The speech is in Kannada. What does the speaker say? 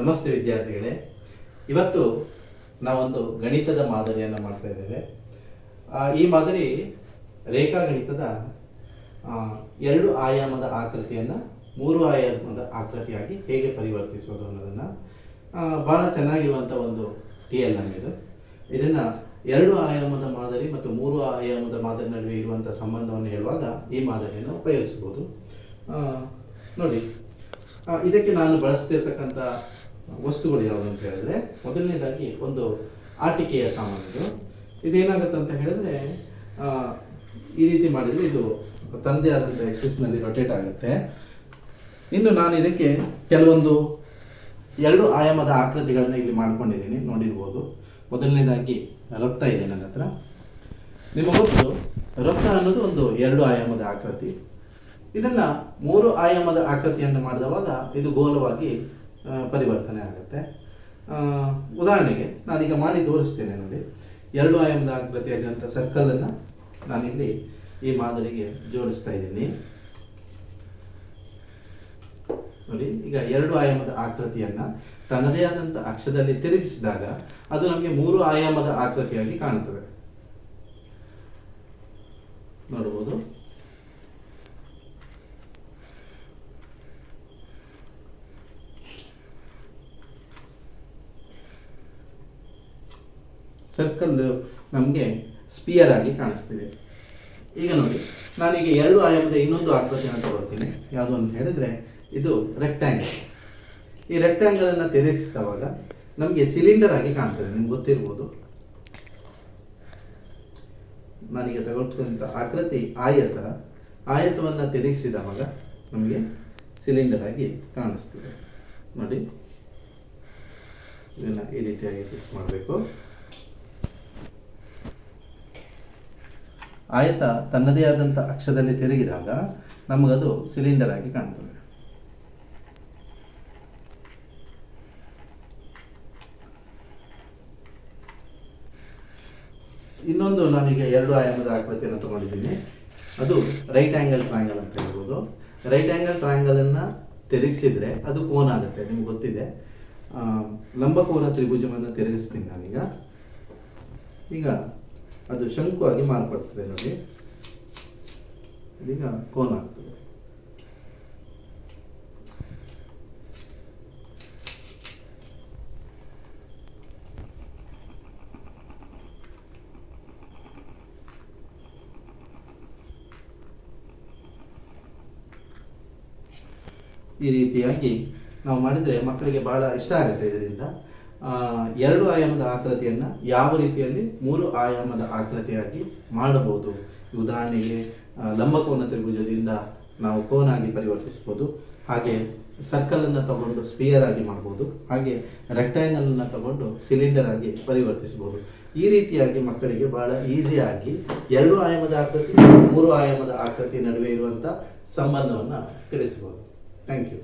ನಮಸ್ತೆ ವಿದ್ಯಾರ್ಥಿಗಳೇ. ಇವತ್ತು ನಾವೊಂದು ಗಣಿತದ ಮಾದರಿಯನ್ನು ಮಾಡ್ತಾ ಇದ್ದೇವೆ. ಈ ಮಾದರಿ ರೇಖಾ ಗಣಿತದ ಎರಡು ಆಯಾಮದ ಆಕೃತಿಯನ್ನು ಮೂರು ಆಯಾಮದ ಆಕೃತಿಯಾಗಿ ಹೇಗೆ ಪರಿವರ್ತಿಸೋದು ಅನ್ನೋದನ್ನು ಭಾಳ ಚೆನ್ನಾಗಿರುವಂಥ ಒಂದು ಟಿ ಎಲ್ ಎಂ ಇದು ಇದನ್ನು ಎರಡು ಆಯಾಮದ ಮಾದರಿ ಮತ್ತು ಮೂರು ಆಯಾಮದ ಮಾದರಿ ನಡುವೆ ಇರುವಂಥ ಸಂಬಂಧವನ್ನು ಹೇಳುವಾಗ ಈ ಮಾದರಿಯನ್ನು ಉಪಯೋಗಿಸ್ಬೋದು ನೋಡಿ ಇದಕ್ಕೆ ನಾನು ಬಳಸ್ತಿರ್ತಕ್ಕಂಥ ವಸ್ತುಗಳು ಯಾವುದು ಅಂತ ಹೇಳಿದ್ರೆ, ಮೊದಲನೇದಾಗಿ ಒಂದು ಆಟಿಕೆಯ ಸಾಮಾನುಗಳು. ಇದೇನಾಗುತ್ತೆ ಅಂತ ಹೇಳಿದ್ರೆ ಈ ರೀತಿ ಮಾಡಿದರೆ ಇದು ತಂದೆ ಆದಂಥ ಎಕ್ಸಿಸ್ನಲ್ಲಿ ರೊಟೇಟ್ ಆಗುತ್ತೆ. ಇನ್ನು ನಾನು ಇದಕ್ಕೆ ಕೆಲವೊಂದು ಎರಡು ಆಯಾಮದ ಆಕೃತಿಗಳನ್ನ ಇಲ್ಲಿ ಮಾಡ್ಕೊಂಡಿದ್ದೀನಿ, ನೋಡಿರ್ಬೋದು. ಮೊದಲನೇದಾಗಿ ರಕ್ತ ಇದೆ ನನ್ನ ಹತ್ರ. ನಿಮಗೆ ಗೊತ್ತು, ರಕ್ತ ಅನ್ನೋದು ಒಂದು ಎರಡು ಆಯಾಮದ ಆಕೃತಿ. ಇದನ್ನ ಮೂರು ಆಯಾಮದ ಆಕೃತಿಯನ್ನು ಮಾಡಿದವಾಗ ಇದು ಗೋಲವಾಗಿ ಪರಿವರ್ತನೆ ಆಗುತ್ತೆ. ಉದಾಹರಣೆಗೆ ನಾನೀಗ ಮಾಡಿ ತೋರಿಸ್ತೇನೆ ನೋಡಿ. ಎರಡು ಆಯಾಮದ ಆಕೃತಿಯಾದಂಥ ಸರ್ಕಲನ್ನು ನಾನಿಲ್ಲಿ ಈ ಮಾದರಿಗೆ ಜೋಡಿಸ್ತಾ ಇದ್ದೀನಿ. ನೋಡಿ, ಈಗ ಎರಡು ಆಯಾಮದ ಆಕೃತಿಯನ್ನ ತನ್ನದೇ ಆದಂಥ ಅಕ್ಷದಲ್ಲಿ ತಿರುಗಿಸಿದಾಗ ಅದು ನಮಗೆ ಮೂರು ಆಯಾಮದ ಆಕೃತಿಯಾಗಿ ಕಾಣುತ್ತದೆ. ನೋಡಬಹುದು ಸರ್ಕಲ್ ನಮಗೆ ಸ್ಪಿಯರ್ ಆಗಿ ಕಾಣಿಸ್ತಿದೆ. ಈಗ ನೋಡಿ, ನಾನೀಗ ಎರಡು ಆಯಾಮದ ಇನ್ನೊಂದು ಆಕೃತಿಯನ್ನು ತಗೊಳ್ತೀನಿ ಯಾವುದು ಅಂತ ಹೇಳಿದ್ರೆ, ಇದು ರೆಕ್ಟ್ಯಾಂಗಲ್ ಈ ರೆಕ್ಟ್ಯಾಂಗಲ್ ಅನ್ನು ತಿರುಗಿಸಿದವಾಗ ನಮಗೆ ಸಿಲಿಂಡರ್ ಆಗಿ ಕಾಣ್ತದೆ. ನಿಮ್ಗೆ ಗೊತ್ತಿರ್ಬೋದು. ನಾನೀಗ ತಗೊಳ್ತಕ್ಕಂಥ ಆಕೃತಿ ಆಯತ, ಆಯತವನ್ನು ತಿರುಗಿಸಿದವಾಗ ನಮಗೆ ಸಿಲಿಂಡರ್ ಆಗಿ ಕಾಣಿಸ್ತದೆ. ನೋಡಿ, ಇದನ್ನು ಈ ರೀತಿಯಾಗಿ ಫಿಕ್ಸ್ ಮಾಡಬೇಕು. ಆಯತ ತನ್ನದೇ ಆದಂಥ ಅಕ್ಷದಲ್ಲಿ ತಿರುಗಿದಾಗ ನಮಗದು ಸಿಲಿಂಡರ್ ಆಗಿ ಕಾಣ್ತದೆ. ಇನ್ನೊಂದು ನಾನೀಗ ಎರಡು ಆಯಾಮದ ಆಕೃತಿಯನ್ನು ತಗೊಂಡಿದ್ದೀನಿ. ಅದು ರೈಟ್ ಆ್ಯಂಗಲ್ ಟ್ರಯಾಂಗಲ್ ಅಂತ ಹೇಳ್ಬೋದು. ರೈಟ್ ಆ್ಯಂಗಲ್ ಟ್ರಯಾಂಗಲನ್ನು ತಿರುಗಿಸಿದರೆ ಅದು ಕೋನ್ ಆಗುತ್ತೆ, ನಿಮ್ಗೆ ಗೊತ್ತಿದೆ. ಲಂಬಕೋನ ತ್ರಿಭುಜವನ್ನು ತಿರುಗಿಸ್ತೀನಿ ನಾನೀಗ. ಈಗ ಅದು ಶಂಕು ಆಗಿ ಮಾರ್ಪಡ್ತದೆ ನೋಡಿ. ಇದೀಗ ಕೋನ ಆಗ್ತದೆ. ಈ ರೀತಿಯಾಗಿ ನಾವು ಮಾಡಿದರೆ ಮಕ್ಕಳಿಗೆ ಬಹಳ ಇಷ್ಟ ಆಗುತ್ತೆ ಇದರಿಂದ. ಎರಡು ಆಯಾಮದ ಆಕೃತಿಯನ್ನು ಯಾವ ರೀತಿಯಲ್ಲಿ ಮೂರು ಆಯಾಮದ ಆಕೃತಿಯಾಗಿ ಮಾಡಬಹುದು? ಉದಾಹರಣೆಗೆ ಲಂಬಕೋನ ತ್ರಿಭುಜದಿಂದ ನಾವು ಕೋನಾಗಿ ಪರಿವರ್ತಿಸ್ಬೋದು ಹಾಗೆ ಸರ್ಕಲ್ ಅನ್ನು ತಗೊಂಡು ಸ್ಪಿಯರ್ ಆಗಿ ಮಾಡ್ಬೋದು ಹಾಗೆ ರೆಕ್ಟ್ಯಾಂಗಲನ್ನು ತಗೊಂಡು ಸಿಲಿಂಡರ್ ಆಗಿ ಪರಿವರ್ತಿಸಬಹುದು. ಈ ರೀತಿಯಾಗಿ ಮಕ್ಕಳಿಗೆ ಬಹಳ ಈಸಿಯಾಗಿ ಎರಡು ಆಯಾಮದ ಆಕೃತಿ, ಮೂರು ಆಯಾಮದ ಆಕೃತಿ ನಡುವೆ ಇರುವಂಥ ಸಂಬಂಧವನ್ನು ತಿಳಿಸ್ಬೋದು ಥ್ಯಾಂಕ್ ಯು